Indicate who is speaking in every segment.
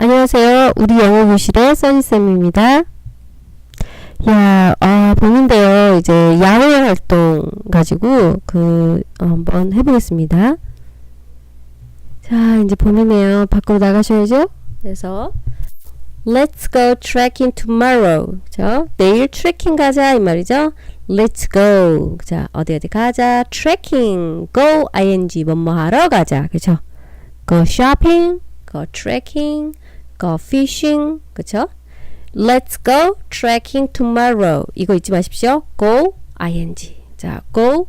Speaker 1: 안녕하세요. 우리 영어 교실의 써니쌤입니다. 야, 아, 보는데요. 이제 야외 활동 가지고 그 어, 한번 해보겠습니다. 자, 이제 봄이네요. 밖으로 나가셔야죠. 그래서 Let's go trekking tomorrow. 저 내일 트레킹 가자 이 말이죠. Let's go. 자, 어디 어디 가자. Trekking. Go ing 뭐뭐 하러 가자. 그죠? Go shopping. Go trekking. Go fishing. 그쵸? Let's go trekking tomorrow. 이거 잊지 마십시오. Go ing. 자, go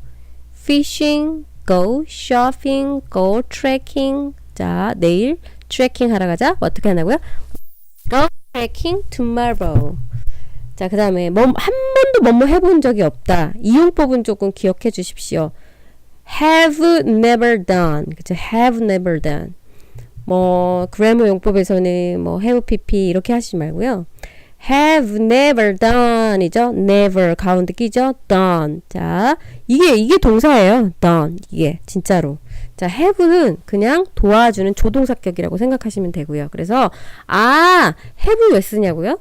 Speaker 1: fishing. Go shopping. Go trekking. 자, 내일 트레킹 하러 가자. 어떻게 하냐고요? Go trekking tomorrow. 자, 그 다음에 뭐, 한 번도 뭐뭐 해본 적이 없다. 이용법은 조금 기억해 주십시오. have never done. 그죠? have never done. 뭐, 그래머 용법에서는 뭐, have pp 이렇게 하시지 말고요. have never done 이죠? never 가운데 끼죠? done. 자, 이게, 이게 동사예요. done. 이게, 진짜로. 자, have는 그냥 도와주는 조동사격이라고 생각하시면 되고요. 그래서, 아, have 왜 쓰냐고요?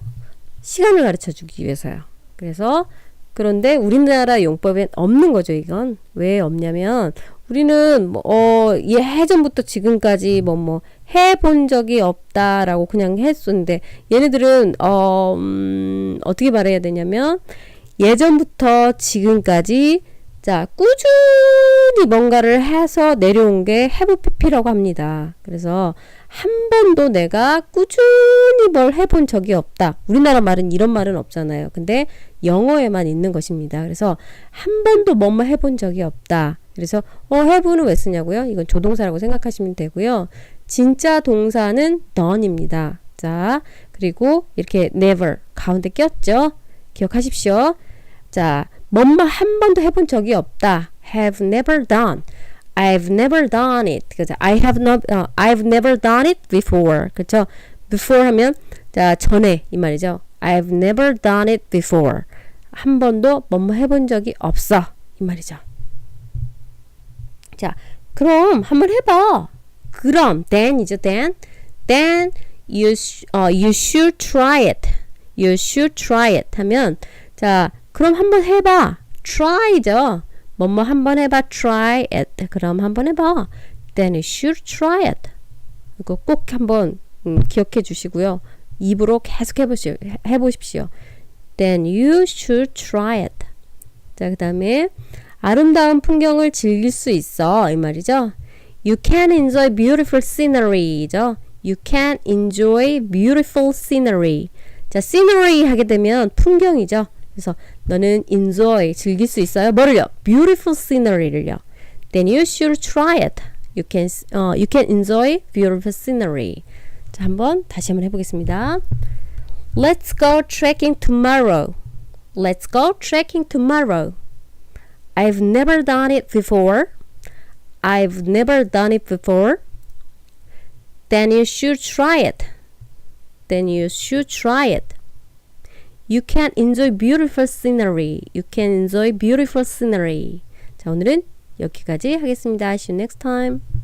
Speaker 1: 시간을 가르쳐 주기 위해서요. 그래서 그런데 우리나라 용법엔 없는 거죠, 이건. 왜 없냐면 우리는 뭐, 어, 예전부터 지금까지 뭐, 뭐, 해본 적이 없다라고 그냥 했었는데, 얘네들은, 어, 음, 어떻게 말해야 되냐면, 예전부터 지금까지, 자, 꾸준히 뭔가를 해서 내려온 게 pp라고 합니다. 그래서 한 번도 내가 꾸준히 뭘 해본 적이 없다. 우리나라 말은 이런 말은 없잖아요. 근데 영어에만 있는 것입니다. 그래서 한 번도 뭐뭐 해본 적이 없다. 그래서 어 have는 왜 쓰냐고요? 이건 조동사라고 생각하시면 되고요. 진짜 동사는 done입니다. 자, 그리고 이렇게 never 가운데 꼈죠? 기억하십시오. 자, 뭐뭐 한 번도 해본 적이 없다. have never done. I've never done it. 그죠? I have not, 어, I've never done it before. 그죠? before 하면, 자, 전에, 이 말이죠. I've never done it before. 한 번도 뭐뭐 해본 적이 없어. 이 말이죠. 자, 그럼 한번 해봐. 그럼, then이죠, then. Then you, 어, you should try it. You should try it 하면, 자, 그럼 한번 해봐. try죠. 뭐뭐 한번 해봐. try it. 그럼 한번 해봐. Then you should try it. 이거 꼭 한번 음, 기억해 주시고요. 입으로 계속 해보시, 해보십시오. Then you should try it. 자, 그 다음에 아름다운 풍경을 즐길 수 있어. 이 말이죠. You can enjoy beautiful scenery죠. You can enjoy beautiful scenery. 자, scenery 하게 되면 풍경이죠. 그래서 너는 enjoy 즐길 수 있어요. 뭐를요? Beautiful scenery를요. Then you should try it. You can 어, you can enjoy beautiful scenery. 자, 한번 다시 한번 해보겠습니다. Let's go trekking tomorrow. Let's go trekking tomorrow. I've never done it before. I've never done it before. Then you should try it. Then you should try it. You can enjoy beautiful scenery. You can enjoy beautiful scenery. 자, 오늘은 여기까지 하겠습니다. See you next time.